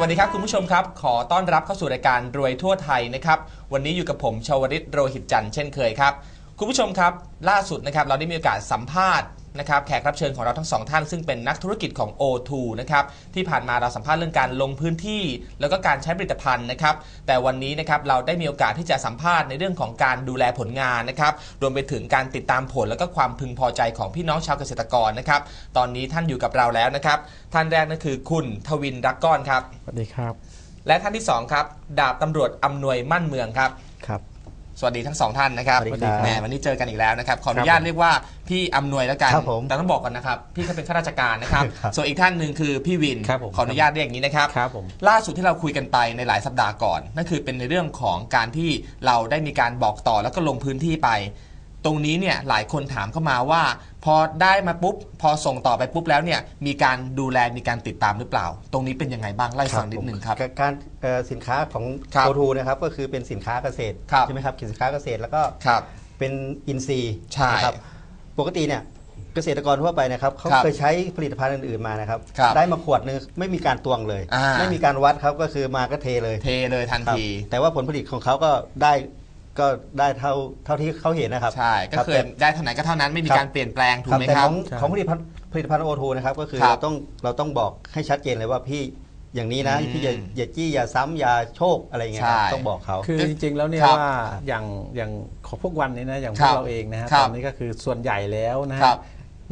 วัสดีครับคุณผู้ชมครับ ขอต้อนรับเข้าสู่รายการรวยทั่วไทยนะครับ วันนี้อยู่กับผมชาวริตโรหิตจันทร์เช่นเคยครับ คุณผู้ชมครับ ล่าสุดนะครับเราได้มีโอกาสสัมภาษณ์ นะครับแขกรับเชิญของเราทั้งสองท่านซึ่งเป็นนักธุรกิจของ O2 นะครับที่ผ่านมาเราสัมภาษณ์เรื่องการลงพื้นที่ แล้วก็การใช้ผลิตภัณฑ์นะครับแต่วันนี้นะครับเราได้มีโอกาสที่จะสัมภาษณ์ในเรื่องของการดูแลผลงานนะครับรวมไปถึงการติดตามผลแล้วก็ความพึงพอใจของพี่น้องชาวเกษตรกรนะครับตอนนี้ท่านอยู่กับเราแล้วนะครับท่านแรกนั่นคือคุณทวินรักก้อนครับสวัสดีครับ และท่านที่2ครับดาบตำรวจอำนวยมั่นเมืองครับครับ สวัสดีทั้งสองท่านนะครับสวัสดีครับแหมวันนี้เจอกันอีกแล้วนะครับขออนุญาตครับเรียกว่าพี่อำนวยแล้วกัน ครับผมแต่ต้องบอกก่อนนะครับพี่ก็เป็นข้าราชการนะครับ ครับส่วนอีกท่านหนึ่งคือพี่วินครับผมขออนุญาตเรียกอย่างนี้นะครับ ครับผม ล่าสุดที่เราคุยกันไปในหลายสัปดาห์ก่อนนั่นคือเป็นในเรื่องของการที่เราได้มีการบอกต่อแล้วก็ลงพื้นที่ไป ตรงนี้เนี่ยหลายคนถามเข้ามาว่า พอได้มาปุ๊บ พอส่งต่อไปปุ๊บแล้วเนี่ยมีการดูแลมีการติดตามหรือเปล่า ตรงนี้เป็นยังไงบ้างไล่าให้ฟังนิดหนึ่งครับกการเอ่อสินค้าของครับโ o ทูนะครับก็คือเป็นสินค้าเกษตรครับ ใช่ไหมครับสินค้าเกษตรแล้วก็ครับ เป็นอินทรีย์ใช่นะครับปกติเนี่ยเกษตรกรทั่วไปนะครับเขาครับเคยใช้ผลิตภัณฑ์อื่นๆมานะครับครับได้มาขวดนึงไม่มีการตวงเลย อ่า ไม่มีการวัดครับก็คือมาก็เทเลย เทเลยทันครับที แต่ว่าผลผลิตของเขาก็ได้ ก็ได้เท่าเท่าที่เขาเห็นนะครับใช่ก็รับคือแต่ได้เท่าไหร่ก็เท่านั้นไม่มีครับการเปลี่ยนแปลงถูกครับไหมแต่ครัขบองใช่ของผลิตภัณฑ์ผลิตภัณฑ์โอทูนะครับก็คือครับเราต้องเราต้องบอกให้ชัดเจนเลยว่าพี่อย่างนี้นะอืมพี่อย่าอย่าจี้อย่าซ้ำอย่าโชคอะไรอย่างเงี้ยครับใช่ต้องบอกเขาคือจริงๆแล้วเนี่ยครับว่าอย่างอย่างของพวกวันนี้นะอย่างพครัวกบเราเองนะฮะครับตอนนี้ก็คือส่วนใหญ่แล้วนะครัฮะบ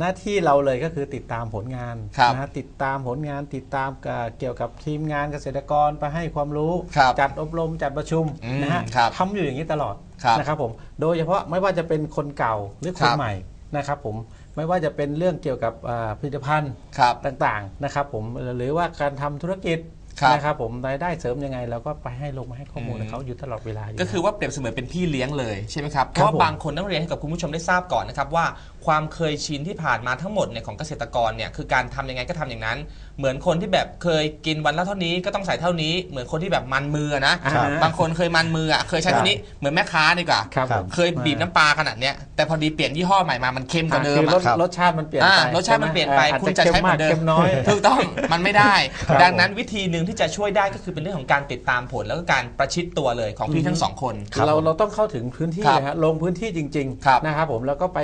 หน้าที่เราเลยก็คือติดตามผลงานครับนะฮะติดตามผลงานติดตามกับเกี่ยวกับทีมงานเกษตรกรไปให้ความรู้ครับจัดอบรมจัดประชุมอืมนะฮะครับทำอยู่อย่างนี้ตลอดครับนะครับผมโดยเฉพาะไม่ว่าจะเป็นคนเก่าหรือคครันบใหม่นะครับผมไม่ว่าจะเป็นเรื่องเกี่ยวกับอ่าผลิตภัณฑ์ครับต่างๆนะครับผมหรือว่าการทำธุรกิจ ครับ นะครับผมรายได้เสริมยังไงเราก็ไปให้ลงมาให้ข้อมูลอืมกับเขาอยู่ตลอดเวลาอยู่ก็คือว่าเปรียบเสมือนเป็นพี่เลี้ยงเลยใช่ไหมครับเพครับราะว่าผม บางคนต้องเรียนให้กับคุณผู้ชมได้ทราบก่อนนะครับว่าความเคยชินที่ผ่านมาทั้งหมดเนี่ยของเกษตรกรเนี่ยคือการทำยังไงก็ทำอย่างนั้น เหมือนคนที่แบบเคยกินวันละเท่านี้ก็ต้องใส่เท่านี้ เหมือนคนที่แบบมันมือนะอ่าบางคนเคยมันมืออะเคยใช้เท่านี้เหมือนแม่ค้าดีกว่าครับ ผมเคยบีบน้ำปลาขนาดเนี้ยแต่พอดีเปลี่ยนยี่ห้อใหม่มามันเค็มกว่าเดิคืมอรอะ สครับ รสชาติมันเปลี่ยนอ่าไปรสชาติมันเปลี่ยนไปใช่หมคุณจะใช้เหมือนเดิมาจจะเค็มน้อย ถูกต้อง มันไม่ได้ ครับดังนั้นวิธีหนึ่งที่จะช่วยได้ก็คือเป็นเรื่องของการติดตามผลแล้วก็การประชิดตัวเลยของพี่ทั้งสองคน เราเราต้องเข้าถึงพื้นที่ครับนะฮะลงพื้นที่จริงครับ ๆนะครับผมแล้วก็ไป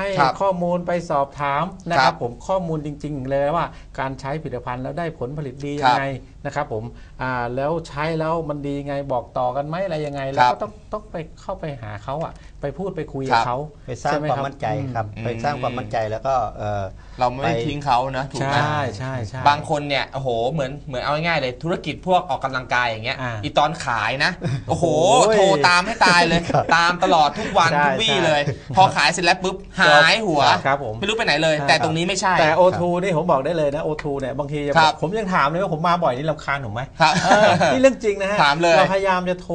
ให้ครับข้อมูลไปสอบถามนะคครัรับบผมข้อมูลจริง ๆ เลยว่าการใช้ผลิตภัณฑ์แล้วได้ผลผลิตดีคยัรังบไงนะครับผมอ่าแล้วใช้แล้วมันดียังไงบอกต่อกันไหมอะไรยังไงคแล้วรับก็ต้องต้องไปเข้าไปหาเขาอะไปพูดไปคุยครักับบเขาไปสร้างใช่ไหความรับมั่นใจครับอืมไปสร้างความมั่นใจแล้วก็เอ่อเราไม่ได้ไปทิ้งเขานะถูกไหมใช่ใช่ใช่บางคนเนี่ยโอ้โหเหมือนเหมือนเอาง่ายๆเลยธุรกิจพวกออกกำลังกายอย่างเงี้ยอ่าอีตอนขายนะโอ้โหโอ้ยโทรตามให้ตายเลย ตามตลอดทุกวันใช่ทุกวี่ใช่เลย พอขายเสร็จแล้วปุ๊บหายหัวครับผมไม่รู้ไปไหนเลยใช่แต่ตรงนี้ไม่ใช่ แต่ O2 นี่ผมบอกได้เลยนะ O2 เนี่ยบางทีจะครับผมยังถามเลยว่าผมมาบ่อยนี่ลำคาญผมไหมครับเออนี่เรื่องจริงนะฮะถามเลยเราพยายามจะโทร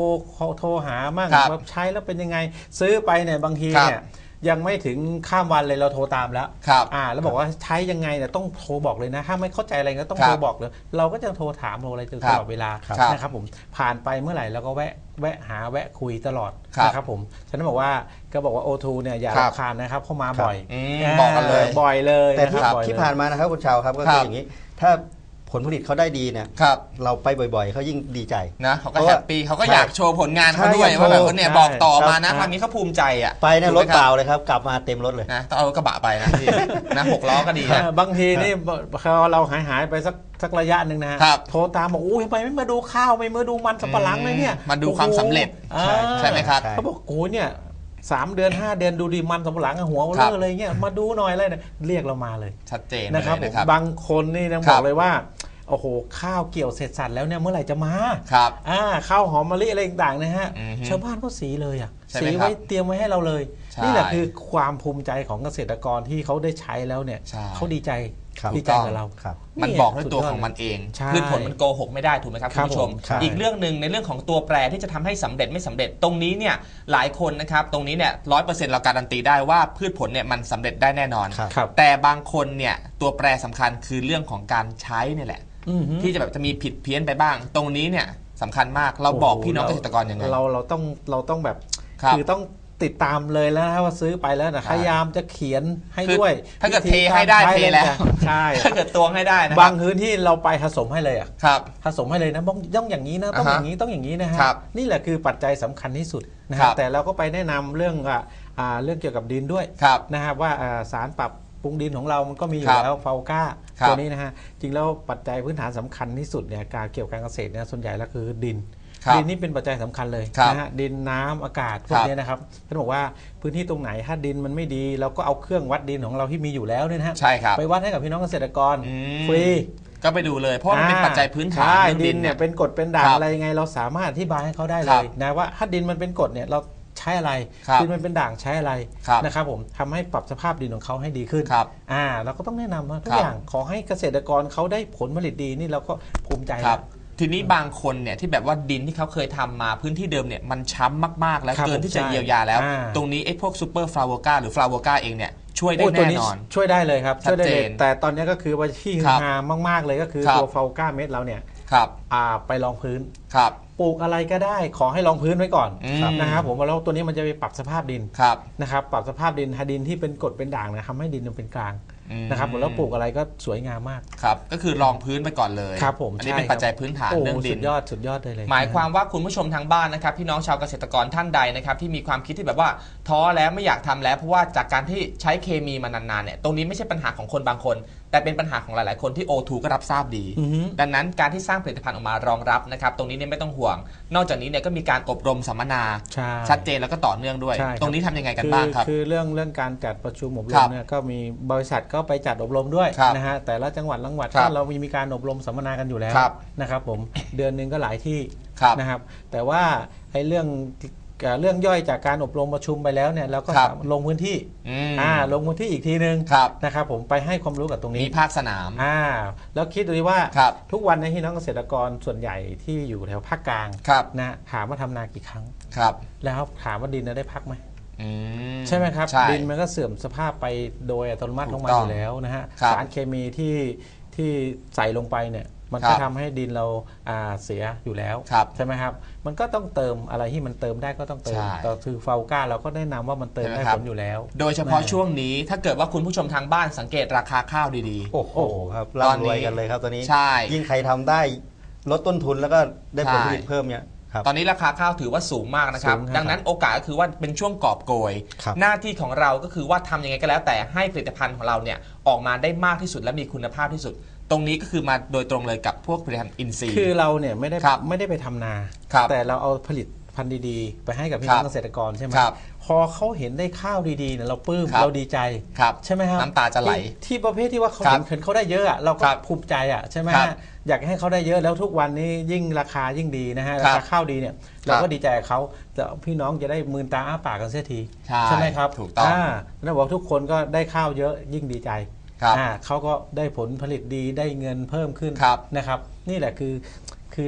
โทรหามั่งครับว่าใช้แล้วเป็นยังไงซื้อไปเนี่ยบางทีครับเนี่ย ยังไม่ถึงข้ามวันเลยเราโทรตามแล้วครับอ่าแล้วบอกว่าใช้ยังไงเนี่ยต้องโทรบอกเลยนะ ถ้าไม่เข้าใจอะไรก็ต้องครับโทรบอกเลย เราก็จะโทรถามโทรอะไรตลอดเวลาครับนะครับผมผ่านไปเมื่อไหร่เราก็แวะแวะหาแวะคุยตลอดครับนะครับผมฉะนั้นบอกว่าก็บอกว่า O2 เนี่ยอย่าครับรำคาญนะครับเข้ามาบ่อยอืมบอกกันเลยบ่อยเลยแต่นะที่ครับบ่อยที่เลยผ่านมานะครับคุณชาวครับก็ครัคือบอย่างนี้ ถ้า ผลผลิตเขาได้ดีเนี่ยครับ เราไปบ่อยๆเขายิ่งดีใจ นะเขาก็เพราะแฮว่าปปี้เขาก็อยากโชว์ผลงานเขาใช่ด้วยอยากโชว์ว่าแบบว่าเนี่ยใช่บอกต่อมานะ ครับทางนี้เขาภูมิใจอะไปเนี่ยถูรกถไหมคบเปล่าเลยครับ กลับมาเต็มรถเลย นะต้องเอากระบะไปนะพี่ นะหกล้อก็ดีนะ บางทีนี่พอเราหายหายๆไปสักสักระยะหนึ่งนะฮะครับโทรตามบอกโอ้ยทำไมไม่มาดูข้าวไม่มาดูมันสับปะหลังเลยเนี่ยมาดูความสำเร็จ โอ้โหใช่ใช่ไหมครับ ใช่ เขาบอกโอ้ยเนี่ย สามเดือนห้าเดือนดูดีมันสับปะหลังอะหัวเบครัลบอเลยเนี่ยมาดูหน่อยเลยเนี่ยเรียกเรามาเลย ชัดเจนนะครับเลยผมนะครับบางคนนี่ต้องครับอบกเลยว่าโอ้โห ข้าวเกี่ยวเสร็จสัตว์แล้วเนี่ยเมื่อไหร่จะมาครับอ่าข้าวหอมมะลิอะไรต่างๆนะฮะอือฮึชาวบ้านก็สีเลยอะใช่ไหมสีครัไว้บเตรียมไว้ให้เราเลยใช่นี่แหละคือความภูมิใจของเกษตรกรที่เขาได้ใช้แล้วเนี่ยใช่เขาดีใจ ครับดีใจกับเรา ครับมันเนี่ยบอกด้วยตัวสุดยอดของมันเองใช่พืชผลมันโกหกไม่ได้ถูกไหมครับครัคุณบผู้ชม ผมใช่ อีกเรื่องหนึ่งในเรื่องของตัวแปรที่จะทำให้สำเร็จไม่สำเร็จตรงนี้เนี่ยหลายคนนะครับตรงนี้เนี่ยร้อยเปอร์เซ็นต์เราการันตีได้ว่าพืชผลเนี่ยมันสำเร็จได้แน่นอน ครับ ครับ แต่บางคนเนี่ยตัวแปรสำคัญคือเรื่องของการใช้เนี่ยแหละ อือฮึ ที่จะแบบจะมีผิดเพี้ยนไปบ้าง ตรงนี้เนี่ยสำคัญมากเราบอกโโหพี่น้องเกษตรกรยังไง เราเราต้องเราต้องแบบครับ อต้อง ติดตามเลยแล้วนะว่าซื้อไปแล้วนะครัพบยายามจะเขียนให้คือด้วยถ้าเกิดวิเทธีให้ได้การเทแล้ว ใช่ถ้าเกิดตวงให้ได้นะคบารังพื้นที่เราไปผสมให้เลยอะครับ ผสมให้เลยนะต้องต้องอย่างนี้นะต้องอ่าฮะอย่างนี้ต้องอย่างนี้นะฮะครับนี่แหละคือปัจจัยสำคัญที่สุดนะครัฮะบแต่เราก็ไปแนะนำเรื่องอะอ่าเรื่องเกี่ยวกับดินด้วย ครับ นะครับว่าอ่าสารปรับปรุงดินของเรามันก็มีอครัยู่บแล้วฟาก้าครับตัวนี้นะฮะจริงแล้วปัจจัยพื้นฐานสำคัญที่สุดเนี่ยการเกี่ยวกับการเกษตรเนี่ยส่วนใหญ่แล้วคือดิน ครับดินนี่เป็นปัจจัยสำคัญเลยครับนะฮะดินน้ำอากาศพวคกรับนี้นะครับท่านบอกว่าพื้นที่ตรงไหนถ้าดินมันไม่ดี เราก็เอาเครื่องวัดดินของเราที่มีอยู่แล้วเนี่ยนะฮะใช่ครับไปวัดให้กับพี่น้องเกษตรกรอืม ฟรี ก็ไปดูเลยเพราะมันเป็นปัจจัยพื้นฐานใช่เรื่องดิดินนเนี่เนี่ยยเป็นกรดเป็นด่างครับอะไรยังไง เราสามารถอธิบายให้เขาได้คเลรับยนะว่าถ้าดินมันเป็นกรดเนี่ยเราใช้อะไรครับดินมันเป็นด่างใช้อะไรครับนะครับผมทำให้ปรับสภาพดินของเขาให้ดีขึ้นครับอ่าเราก็ต้องแนะนำว่าทุกครับอย่างขอให้เกษตรกรเขาได้ผลผลิตดีนี่เราก็ภูมิใจครับ แล้ว ทีนี้บางคนเนี่ยที่แบบว่าดินที่เขาเคยทำมาพื้นที่เดิมเนี่ยมันช้ำมาก ๆ แล้วครับเกินที่จะผมใช่เยียวยาแล้ว อ่า ตรงนี้ไอ้พวกซูเปอร์ฟลาวกาหรือฟลาวกาเองเนี่ยช่วยได้โอ้ตัวแน่นอน ช่วยได้เลยครับชัดช่วยได้เลยเจนแต่ตอนนี้ก็คือว่าที่ครับฮามาก ๆ เลยก็คือครับ ตัวฟาก้าเม็ดเราเนี่ยครับอ่าไปรองพื้น ครับ ปลูกอะไรก็ได้ขอให้รองพื้นไว้ก่อนอืม นะครับผมแล้วตัวนี้มันจะไปปรับสภาพดินครับ นะครับปรับสภาพดินถ้าดินที่เป็นกรดเป็นด่างนะทำให้ดินมันเป็นกลางอืม นะครับผมแล้วปลูกอะไรก็สวยงามมาก ครับ ก็คือรองพื้นไปก่อนเลยครับผมอันนี้ใช่เป็นปัจจัยพื้นฐานโอ้เรื่องดิสุนดยอดสุดยอดเลยเลย หมายความว่าคุณผู้ชมทางบ้านนะครับพี่น้องชาวเกษตรกรท่านใดนะครับที่มีความคิดที่แบบว่าท้อแล้วไม่อยากทำแล้วเพราะว่าจากการที่ใช้เคมีมานานๆเนี่ยตรงนี้ไม่ใช่ปัญหาของคนบางคน แต่เป็นปัญหาของหลาย ๆ คนที่ O2 ก็รับทราบดีอือฮึดังนั้นการที่สร้างผลิตภัณฑ์ออกมารองรับนะครับ ตรงนี้เนี่ยไม่ต้องห่วง นอกจากนี้เนี่ยก็มีการอบรมสัมมนา ใช่ชัดเจนแล้วก็ต่อเนื่องด้วย ใช่ครับ ตรงนี้ทำยังไงกันคือบ้างครับ คือเรื่องเรื่องการจัดประชุมอบรครัมบเนี่ยก็มีบริษัทก็ไปจัดอบรมด้วยครับนะฮะแต่ละจังหวัดละจังหวัดครัก็บเรามีมีการอบรมสัมมนากันอยู่แล้วครับนะครับผม เดือนหนึ่งก็หลายที่ครับนะครับแต่ว่าไอ้เรื่อง เอ่อเรื่องย่อยจากการอบรมประชุมไปแล้วเนี่ยเราก็ครับสามารถลงพื้นที่อืมอ่าลงพื้นที่อีกทีนึงครับ นะครับผมไปให้ความรู้กับตรงมีนี้ภาคสนาม อ่าแล้วคิดดูดิว่า ครับ ทุกวันในที่น้องเกษตรกรส่วนใหญ่ที่อยู่แถวภาคกลางครับ นะถามว่าทำนากี่ครั้ง ครับแล้วถามว่าดินน่ะได้พักไหม อืใช่ไหมครับ ใช่ ดินมันก็เสื่อมสภาพไปโดยอัตโนมัติถูขกองมันต้อองยู่แล้วนะฮะครับ สารเคมีที่ที่ใส่ลงไปเนี่ย มันครัก็บทำให้ดินเราอ่าเสียอยู่แล้วครับใช่ไหมครับ มันก็ต้องเติมอะไรที่มันเติมได้ก็ต้องเติมใช่แต่คือฟาก้าเราก็แนะนำว่ามันเติมใช่ไหมได้ครับ ผลอยู่แล้ว โดยเฉพาะแน่ช่วงนี้ถ้าเกิดว่าคุณผู้ชมทางบ้านสังเกตราคาข้าวดี โอ้โหครับตอนนี้ร่ำรวยกันเลยครับตอนนี้ ใช่ยิ่งใครทำได้ลดต้นทุนแล้วก็ได้ผลผลิตใช่ เพิ่มเนี่ยครับ ๆ ตอนนี้ราคาข้าวถือว่าสูงมากนะครับ สูงครับดังนั้นโอกาสก็คือว่าเป็นช่วงกอบโกย ครับ หน้าที่ของเราก็คือว่าทำยังไงก็แล้วแต่ให้ผลิตภัณฑ์ของเราเนี่ยออกมาได้มากที่สุดและมีคุณภาพที่สุด ตรงนี้ก็คือมาโดยตรงเลยกับพวกผลิตภัณฑ์อินทรีย์ คือเราเนี่ยไม่ได้ครับไม่ได้ไปทำนา ครับแต่เราเอาผลิตพันธุ์ดีๆ ไปให้กับพี่ครัน้บองเกษตรกรใช่ไหมครับพอเขาเห็นได้ข้าวดีๆเนี่ยเราปลื้มครับ เราดีใจ ครับ ใช่ไหมครับน้ำตาจะไหลที่ที่ประเภทที่ว่าเขาครับเห็นเห็นเขาได้เยอะอะเราก็ครับภูมิใจอะใช่ไหมครัฮะบอยากให้เขาได้เยอะแล้วทุกวันนี้ยิ่งราคายิ่งดีนะฮะครัราบคาข้าวดีเนี่ยเราก็ดีใจกับเขาแต่พี่น้องจะได้มืนตาอ้าปากกันเสียทีใช่ไหมครับถูกต้องาแล้วบอกทุกคนก็ได้ข้าวเยอะยิ่งดีใจ ครับอ่าเขาก็ได้ผลผลิตดีได้เงินเพิ่มขึ้นครับนะครับ นี่แหละคือคือ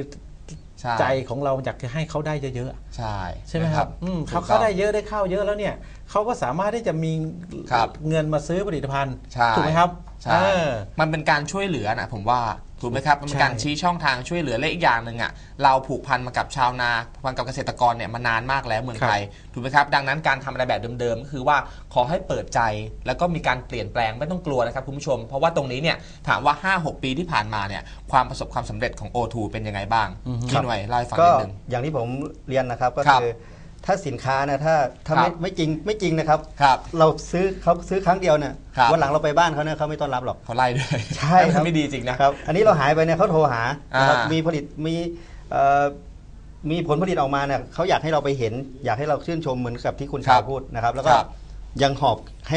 ใช่ใจของเราอยากจะให้เขาได้เยอะใช่ๆใช่ไหมนะครับอืมถูเขากต้เขาอง ได้เยอะได้ข้าวเยอะแล้วเนี่ยเขาก็สามารถที่จะมีครับเงินมาซื้อผลิตภัณฑ์ใช่ ถูกไหมครับใช่เออ มันเป็นการช่วยเหลือนะผมว่า ถูกไหมครับมันเป็นการใช่ชี้ช่องทางช่วยเหลือและอีกอย่างหนึ่งอะเราผูกพันมากับชาวนาผูกพันกับเกษตรกรเนี่ยมานานมากแล้วเมืองไทยถูกไหมครับดังนั้นการทำอะไรแบบเดิมๆก็คือว่าขอให้เปิดใจแล้วก็มีการเปลี่ยนแปลงไม่ต้องกลัวนะครับคุณผู้ชม เพราะว่าตรงนี้เนี่ยถามว่า 5-6 ปีที่ผ่านมาเนี่ยความประสบความสำเร็จของ O2 เป็นยังไงบ้างอือฮึพี่หน่วยเล่าให้ฟังก็นิดนึงอย่างที่ผมเรียนนะครับก็ครับคือ ถ้าสินค้านะถ้าถ้าครัไม่บไม่จริงไม่จริงนะครับครับเราซื้อเขาซื้อครั้งเดียวเนี่ยครับวันหลังเราไปบ้านเขาเนี่ยเขาไม่ต้อนรับหรอก เขาไล่ด้วยใช่ครับไม่ดีจริงนะ ครับ อันนี้เราหายไปเนี่ยเขาโทรหานะครับอ่ามีมีผลิตมีเอ่อมีผลผลิตออกมาเนี่ยเขาอยากให้เราไปเห็น อยากให้เราชื่นชมเหมือนกับที่คุณชายพูดนะครับ แล้วก็ครับยังหอบให้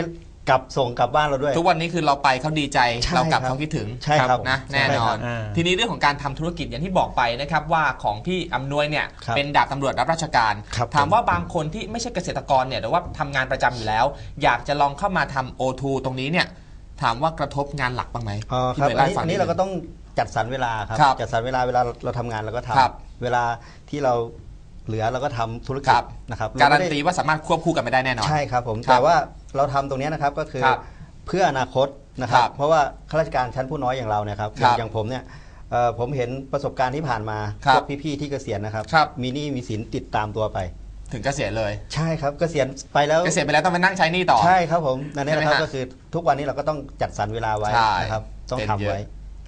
กลับส่งกลับบ้านเราด้วย ทุกวันนี้คือเราไปเขาดีใจใช่เรากลับครับเขาคิดถึงใช่ครับนะผมแน่นอน ใช่ครับอ่าทีนี้เรื่องของการทำธุรกิจอย่างที่บอกไปนะครับว่าของพี่อำนวยเนี่ยครับเป็นดาบตำรวจรับราชการ ครับถามว่าบางคนที่ไม่ใช่เกษตรกรเนี่ยหรือว่าทำงานประจำอยู่แล้ว อยากจะลองเข้ามาทำ O2 ตรงนี้เนี่ยถามว่ากระทบงานหลักบ้างไหมอ๋อพี่ครับหน่วยอัเล่านให้นี้ฟังอันนี้ดเรางก็ต้องจัดสรรเวลาครับ ครับจัดสรรเวลาเวลาเราทำงานเราก็ทำครับเวลาที่เรา เหลือเราก็ทำธุรคกิจรับ นะครับการันเไม่ได้ตีว่าสามารถควบคู่กันไม่ได้แน่นอน ใช่ครับผมครับแต่ว่าเราทำตรงเนี้ยนะครับก็คือครับเพื่ออนาคตนะครับ ครับเพราะว่าข้าราชการชั้นผู้น้อยอย่างเราเนี่ยครับครับอย่างผมเนี่ยเอ่อผมเห็นประสบการณ์ที่ผ่านมาครับพวกพี่ๆที่เกษียณนะครับ ครับ มีหนี้มีสินติดตามตัวไป ถึงเกษียณเลยใช่ครับเกษียณไปแล้ว เกษียณไปแล้วต้องมานั่งใช้หนี่ต่อ ใช่ครับผมนั่นนี่แหละครับใช่ไหมฮะก็คือทุกวันนี้เราก็ต้องจัดสรรเวลาไว้ใช่นะครับต้องเป็นทำเยอะ ไว้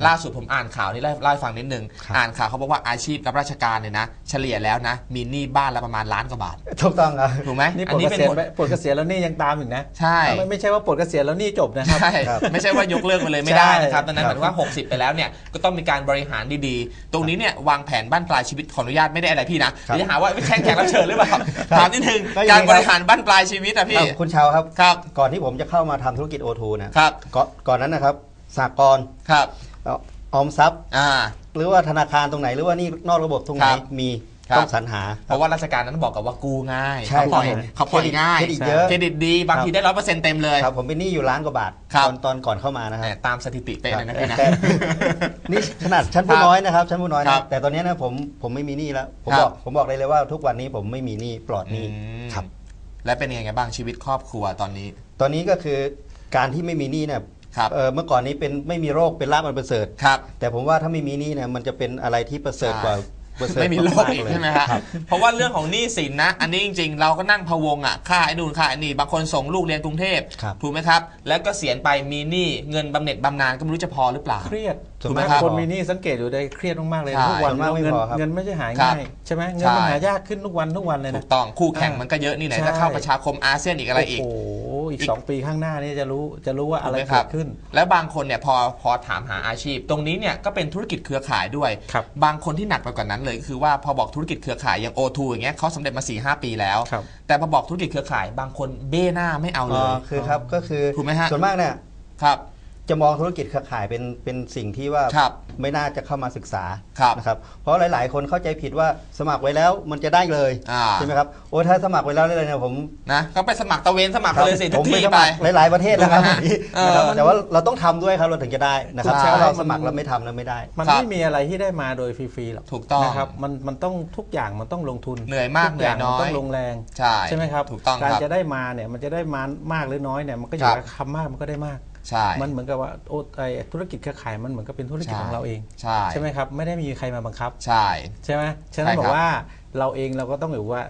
ล่าสุดผมอ่านข่าวนี่เล่าเล่าให้ฟังนิดนึง ครับอ่านข่าวเขาบอกว่าอาชีพรับราชการเนี่ยนะ เฉลี่ยแล้วนะ มีหนี้บ้านละประมาณล้านกว่าบาท ถูกต้องครับถูกไหมนี่ปอัลดนี้เกเป็นษียณผล ไปปลดเกษียณแล้วนี่ยังตามอีกนะใช่ ไม่ไม่ใช่ว่าปลดเกษียณแล้วนี่จบนะครับ ใช่ ครับไม่ใช่ว่ายกเลิกไปเลยไม่ได้นะครับใช่ ดังนั้นหมายถึงว่า 60 ไปแล้วเนี่ย ก็ต้องมีการบริหารดีๆ ตรงนี้เนี่ยวางแผนบ้านปลายชีวิตขออนุญาตไม่ได้อะไรพี่นะเดี๋ยวจะหาว่าไม่แข่งแขกรับเชิญหรือเปล่าถามนิดนึงก็อย่างนี้การบริหารบ้านปลายชีวิตอะพี่ อ้าวคุณชาวครับ ครับ ก่อนที่ผมจะเข้ามาทำธุรกิจโอทูนะครับ ก่อนก่อนนั้นนะครับสากลครับ ออมทรัพย์ อ่า หรือว่าธนาคารตรงไหนหรือว่านี่นอกระบบตรงไหนครับมีครับ ต้องสรรหา เพราะว่าราชการนั้นบอกกับว่ากู้ง่ายใช่เขาปล่อยครับผมเขาปล่อยง่ายเครดิตเยอะ เครดิตดีบางทีได้ร้อยเปอร์เซ็นต์เต็มเลย ครับผมเป็นหนี้อยู่ล้านกว่าบาทครับตอนตอนก่อนเข้ามานะคแหรับมตามสถิติเป๊ะเลยนะพี่นะ แต่นี่ขนาดชั้นผู้ครับน้อยนะครับชั้นผู้น้อยครันะบแต่ตอนนี้นะผมผมไม่มีหนี้แล้วผมครับ บอกผมบอกเลยเลยว่าทุกวันนี้ผมไม่มีหนี้ปลอดหนี้อืมครับ และเป็นยังไงบ้างชีวิตครอบครัวตอนนี้ ตอนนี้ก็คือการที่ไม่มีหนี้เนี่ย ครับเอ่อเมื่อก่อนนี้เป็นไม่มีโรคเป็นลาบอันประเสริฐครับ แต่ผมว่าถ้าไม่มีหนี้เนี่ยมันจะเป็นอะไรที่ประเสริฐใช่กว่าประเสริฐไม่มีโรคากๆอีกเลยใช่ไหมฮะครับ เพราะว่าเรื่องของหนี้สินนะ อันนี้จริงๆ เราก็นั่งพะวงอะค่าไอ้นู่นค่าไอ้นี่บางคนส่งลูกเรียนกรุงเทพครับ ถูกไหมครับ แล้วก็เสียณไปมีหนี้เงินบำเหน็จบำนาญก็ไม่รู้จะพอหรือเปล่า เครียด ถูกไหมนะครับคนมีหนี้สังเกตอยู่ได้เครียดมากๆเลยใช่ทุกวันส่วนมากไม่เงินพอครับเงินไม่ใช่หายครับง่ายใช่ไหมเงินมันใช่หายากขึ้นทุกวันทุกวันเลยถูนะกต้องคู่แข่งอ่ามัมันก็เยอะนี่ไหนใช่จะเข้าประชาคมอาเซียนอีกอะไรอีกโอ้โหอีกอีกสองปีข้างหน้านี่จะรู้จะรู้ว่าอะไรถูกหมคเกิบดขึ้น แล้วบางคนเนี่ยพอพอถามหาอาชีพ ตรงนี้เนี่ยก็เป็นธุรกิจเครือข่ายด้วยครับบางคนที่หนักไปกว่านั้นเลยก็คือว่าพอบอกธุรกิจเครือข่ายอย่าง O2 อย่างเงี้ยเขาสำเร็จมา4ีหปีแล้วครับแต่พอบอกธุรกิจเครือข่ายบางคนเบ้หน้าไม่เอาเลอ๋อยคือครับก็คือถูกไหมฮะส่วนมากเนี่ยครับ จะมองธุรกิจเครือข่ายเป็นเป็นสิ่งที่ว่าครับไม่น่าจะเข้ามาศึกษาครับนะครับเพราะหลาย ๆ คนเข้าใจผิดว่าสมัครไว้แล้วมันจะได้เลยอ่า ใช่ไหมครับโอ้ถ้าสมัครไว้แล้วได้เลยเนี่ยผมนะก็ไปสมัครตะเวนสมัครไปเลยสิผทุกมไปที่สไปมัครหลาย ๆ ประเทศนะครับถูกไหมฮะวันนี้เออนะครับแต่ว่าเราต้องทำด้วยครับเราถึงจะได้นะครับใช่ ถ้าเรามันสมัครแล้วไม่ทำแล้วไม่ได้ มันครับไม่มีอะไรที่ได้มาโดยฟรีๆหรอกถูกต้องนะครับมันมันต้องทุกอย่างมันต้องลงทุนเหนื่อยมากทุอย่างเหนื่อยน้อยมันต้องลงแรงใช่ไหมครับถูกต้องการครับจะได้มาเนี่ยมันจะได้มามากหรือน้อยเนี่ยมันก็อยู่ครับ กับคำมากมันก็ได้มาก ใช่ มันเหมือนกับว่าโอ้ไอธุรกิจเครือข่ายมันเหมือนกับเป็นธุรกิจใช่ของเราเองใช่ไหมครับ ไม่ได้มีใครมาบังคับ ใช่ ใช่ไหมฉะนั้ใช่นครับบอกว่าเราเองเราก็ต้องอยู่ว่า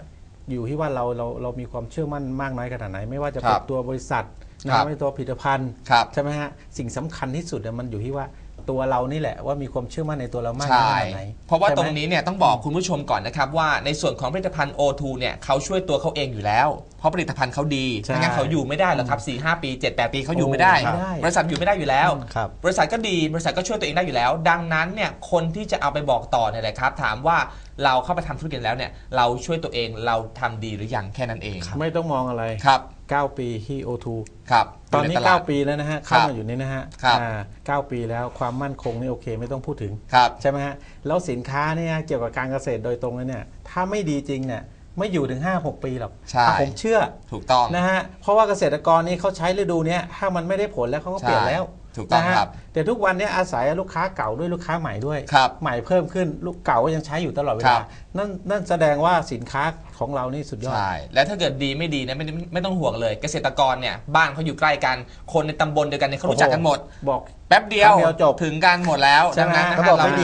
อยู่ที่ว่าเราเราเรามีความเชื่อมั่นมากน้อยขนาดไหน ไม่ว่าจะเป็นตัวบริษัทนะไม่ตัวผลิตภัณฑ์ครับใช่ไหมฮะสิ่งสำคัญที่สุดเนี่ยมันอยู่ที่ว่า ตัวเรานี่แหละว่ามีความเชื่อมั่นในตัวเรามากน้อยใช่ขนาดไหนเพราะว่าใช่ไหมตรงนี้เนี่ยต้องบอกคุณผู้ชมก่อนนะครับว่าในส่วนของผลิตภัณฑ์ O2 เนี่ยเขาช่วยตัวเขาเองอยู่แล้ว เพราะผลิตภัณฑ์เขาดีใช่ไม่งั้นเขาอยู่ไม่ได้หรอกครับ4 5 ปี 7 8 ปีเขาอยู่ไม่ได้ โอ้ไม่ได้บริษัทอยู่ไม่ได้อยู่แล้ว ครับบริษัทก็ดีบริษัทก็ช่วยตัวเองได้อยู่แล้ว ดังนั้นเนี่ยคนที่จะเอาไปบอกต่อเนี่ยแหละครับ ถามว่าเราเข้าไปทำธุรกิจแล้วเนี่ยเราช่วยตัวเองเราทำดีหรือยังแค่นั้นเองไม่ต้องมองอะไร ครับ 9 ปีที่ O2 ครับตอนนี้ ยู่ใลาด 9 ปีแล้วนะฮะเข้ามาอยู่นี่นะฮะครับ อ่าเก้าปีแล้วความมั่นคงนี่โอเคไม่ต้องพูดถึง ครับ ใช่ไหมฮะแล้วสินค้าเนี่ยเกี่ยวกับการเกษตรโดยตรงเลยเนี่ยถ้าไม่ดีจริงเนี่ยไม่อยู่ถึง 5-6 ปีหรอกใช่ อะผมเชื่อถูกต้อง นะฮะเพราะว่าเกษตรกรนี่เขาใช้ฤดูเนี้ยถ้ามันไม่ได้ผลแล้วเขาก็เปลี่ยนแล้ว ถูกต้องนะฮะครับแต่ทุกวันเนี้ยอาศัยลูกค้าเก่าด้วยลูกค้าใหม่ด้วย ครับใหม่เพิ่มขึ้นลูกเก่าก็ยังใช้อยู่ตลอดเวครัลาบ นั่นนั่นแสดงว่าสินค้าของเรานี่สุดยอด ใช่ และถ้าเกิดดีไม่ดีนะไม่ไม่ไม่ต้องห่วงเลย เกษตรกรเนี่ยบ้านเขาอยู่ใกล้กัน คนในตำบลเดียวกันเนี่ยเขารู้จักกันหมด บอก แป๊บเดียวแป๊บเดียวจบ ถึงกันหมดแล้วใช่ไหมดังนั้นนะเขาฮะบอกเราไม่ดี